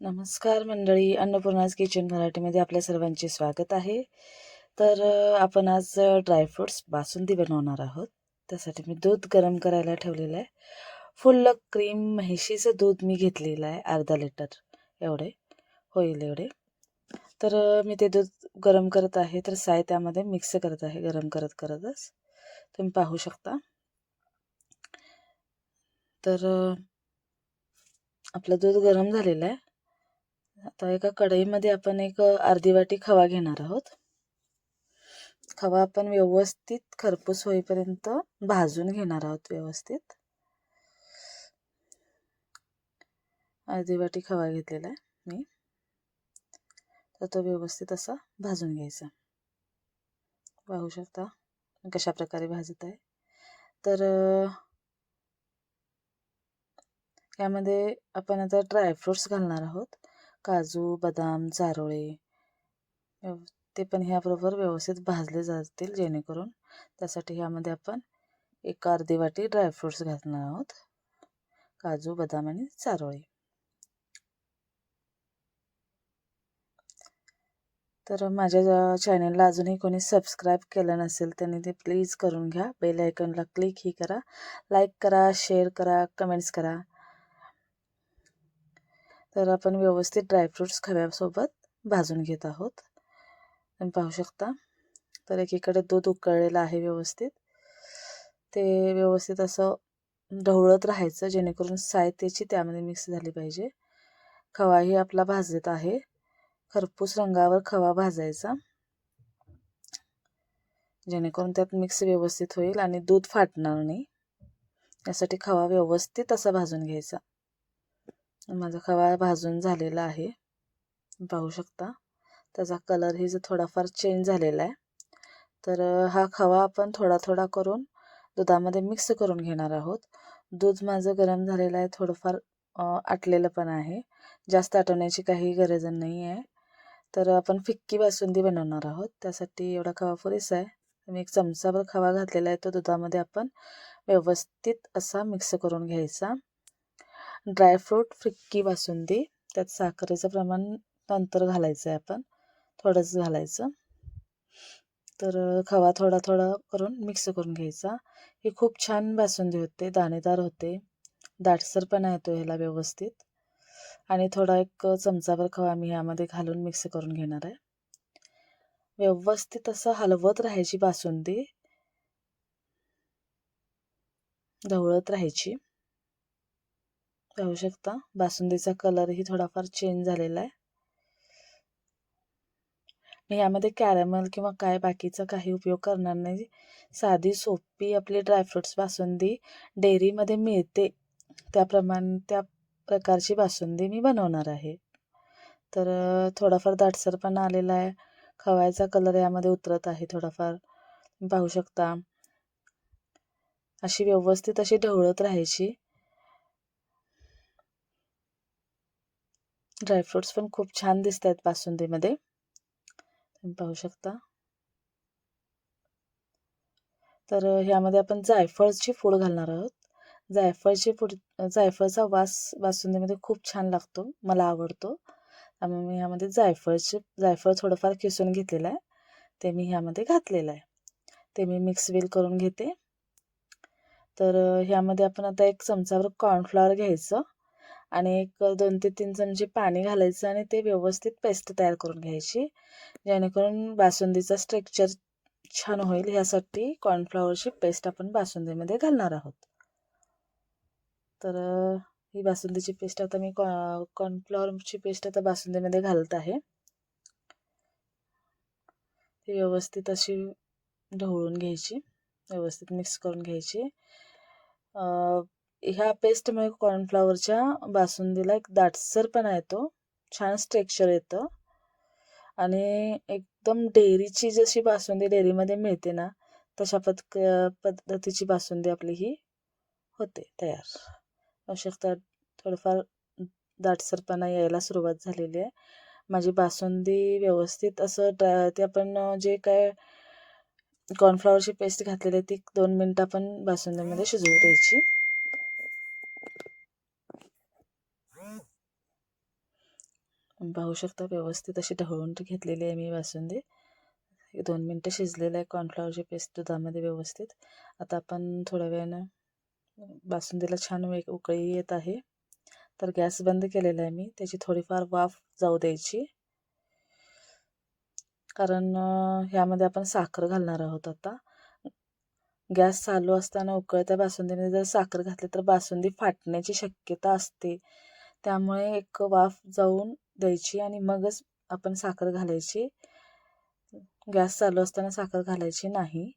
नमस्कार मंडळी अन्नपूर्णाज किचन मराठीमध्ये आपल्या सर्वांचे स्वागत आहे. तर आपण आज ड्रायफ्रूट्स बासुंदी बनवणार आहोत. त्यासाठी मी दूध गरम करायला ठेवलेलं आहे. फुल्ल क्रीम म्हैशीचं दूध मी घेतलेलं आहे अर्धा लिटर एवढे? होईल एवढे. तर मी ते दूध गरम करत आहे. तर साय त्यामध्ये मिक्स करत आहे गरम करत करतच. तुम्ही पाहू शकता. तर आपलं दूध गरम झालेलं आहे. आता एका कढईमध्ये आपण एक अर्धी वाटी खवा घेणार आहोत. खवा आपण व्यवस्थित खरपूस होईपर्यंत भाजून घेणार आहोत व्यवस्थित. अर्धी वाटी खवा घेतलेला आहे मी. तर तो व्यवस्थित असा भाजून घ्यायचा. पाहू शकता कशा प्रकारे भाजत आहे. तर यामध्ये आपण आता ड्रायफ्रुट्स घालणार आहोत. काजू बदाम चारोळे ते पण ह्याबरोबर व्यवस्थित भाजले जातील जेणेकरून त्यासाठी ह्यामध्ये आपण एक अर्धी वाटी ड्रायफ्रुट्स घालणार आहोत. काजू बदाम आणि चारोळे तर माझ्या चॅनलला अजूनही कोणी सबस्क्राईब केलं नसेल त्यांनी ते प्लीज करून घ्या. बेल आयकॉनला क्लिक ही करा. लाईक करा शेअर करा कमेंट्स करा. तर आपण व्यवस्थित ड्रायफ्रूट्स खव्यासोबत भाजून घेत आहोत. तुम्ही पाहू शकता तर एकीकडे दूध उकळलेलं आहे व्यवस्थित. ते व्यवस्थित असं ढवळत राहायचं जेणेकरून साय त्याची त्यामध्ये मिक्स झाली पाहिजे. खवाही आपला भाजत आहे. खरपूस रंगावर खवा भाजायचा. जेणेकरून त्यात मिक्स व्यवस्थित होईल आणि दूध फाटणार नाही. यासाठी खवा व्यवस्थित असा भाजून घ्यायचा. माझा खवा भाजून झालेला आहे. पाहू शकता. त्याचा कलरही जर थोडाफार चेंज झालेला आहे. तर हा खवा आपण थोडा थोडा करून दुधामध्ये मिक्स करून घेणार आहोत. दूध माझं गरम झालेलं आहे थोडंफार आटलेलं पण आहे. जास्त आटवण्याची काही गरज नाही आहे. तर आपण फिक्की बासुंदी बनवणार आहोत. त्यासाठी एवढा खवा पुरेसा आहे. मी एक चमचाभर खवा घातलेला आहे तो दुधामध्ये आपण व्यवस्थित असा मिक्स करून घ्यायचा. ड्रायफ्रूट फिक्की बासुंदी. त्यात साखरेचं प्रमाण नंतर घालायचं आहे आपण. थोडंच घालायचं. तर खवा थोडा थोडा करून मिक्स करून घ्यायचा. ही खूप छान बासुंदी होते दाणेदार होते. दाटसरपणा येतो ह्याला व्यवस्थित. आणि थोडा एक चमचाभर खवा मी ह्यामध्ये घालून मिक्स करून घेणार आहे. व्यवस्थित असं हलवत राहायची बासुंदी. ढवळत राहायची. पाहू शकता. बासुंदीचा कलरही थोडाफार चेंज झालेला आहे. मी यामध्ये कॅरमल किंवा काय बाकीचा काही उपयोग करणार नाही. साधी सोपी आपली ड्रायफ्रुट्स बासुंदी डेअरीमध्ये मिळते. त्याप्रमाणे त्या प्रकारची बासुंदी मी बनवणार आहे. तर थोडाफार दाटसरपणा आलेला आहे. खवायचा कलर यामध्ये उतरत आहे थोडाफार. पाहू शकता. अशी व्यवस्थित अशी ढवळत राहायची. ड्रायफ्रुट्स पण खूप छान दिसत आहेत बासुंदीमध्ये. तुम्ही पाहू शकता. तर ह्यामध्ये आपण जायफळची फूड घालणार आहोत. जायफळची फूड जायफळचा वास बासुंदीमध्ये खूप छान लागतो मला आवडतो. त्यामुळे मी ह्यामध्ये जायफळचे जायफळ थोडंफार किसून घेतलेलं आहे. ते मी ह्यामध्ये घातलेलं आहे. ते मी मिक्स वेल करून घेते. तर ह्यामध्ये आपण आता एक चमचावर कॉर्नफ्लॉवर घ्यायचं. आणि एक दोन ते तीन चमचे पाणी घालायचं आणि ते व्यवस्थित पेस्ट तयार करून घ्यायची. जेणेकरून बासुंदीचा स्ट्रक्चर छान होईल ह्यासाठी कॉर्नफ्लॉवरची पेस्ट आपण बासुंदीमध्ये घालणार आहोत. तर ही बासुंदीची पेस्ट आता मी कॉ कॉर्नफ्लॉवरची पेस्ट आता बासुंदीमध्ये घालत आहे. ती व्यवस्थित अशी ढवळून घ्यायची व्यवस्थित मिक्स करून घ्यायची. ह्या पेस्टमुळे कॉर्नफ्लॉवरच्या बासुंदीला एक दाटसरपणा येतो छान स्ट्रेक्चर येतं. आणि एकदम डेअरीची जशी बासुंदी डेअरीमध्ये मिळते ना तशा पद पद्धतीची बासुंदी आपली ही होते तयार. आवश्यकता थोडंफार दाटसरपणा यायला सुरुवात झालेली आहे. माझी बासुंदी व्यवस्थित असं ड्रा ते आपण जे काय कॉर्नफ्लॉवरची पेस्ट घातलेली आहे ती दोन मिनटं आपण बासुंदीमध्ये शिजवून द्यायची. पाहू शकता व्यवस्थित अशी ढवळून घेतलेली आहे मी बासुंदी. दोन मिनटं शिजलेलं आहे कॉर्नफ्लॉवरची पेस्ट दुधामध्ये व्यवस्थित. आता आपण थोड्या वेळानं बासुंदीला छान वेग उकळी येत आहे. तर गॅस बंद केलेला आहे मी. त्याची थोडीफार वाफ जाऊ द्यायची. कारण ह्यामध्ये आपण साखर घालणार आहोत आता. गॅस चालू असताना उकळत्या बासुंदीमध्ये जर साखर घातली तर बासुंदी फाटण्याची शक्यता असते. त्यामुळे एक वाफ जाऊन द्यायची आणि मगच आपण साखर घालायची. गॅस चालू असताना साखर घालायची नाही.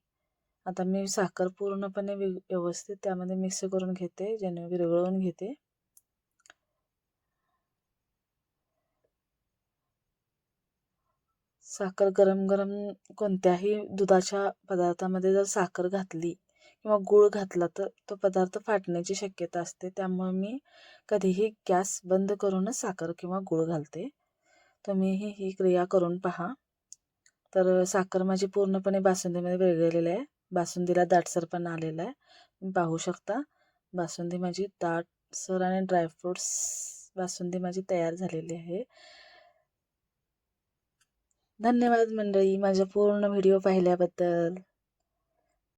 आता मी साखर पूर्णपणे व्यवस्थित त्यामध्ये मिक्स करून घेते ज्याने विरघळवून घेते. साखर गरम गरम कोणत्याही दुधाच्या पदार्थामध्ये जर साखर घातली किंवा गूळ घातला तर तो पदार्थ फाटण्याची शक्यता असते. त्यामुळे मी कधीही गॅस बंद करूनच साखर किंवा गूळ घालते. तुम्हीही ही क्रिया करून पहा. तर साखर माझी पूर्णपणे बासुंदीमध्ये विरघळलेली आहे. बासुंदीला दाटसर आलेला आहे. पाहू शकता. बासुंदी माझी दाटसर आणि ड्रायफ्रूट्स बासुंदी माझी तयार झालेली आहे. धन्यवाद मंडळी माझा पूर्ण व्हिडिओ पाहिल्याबद्दल.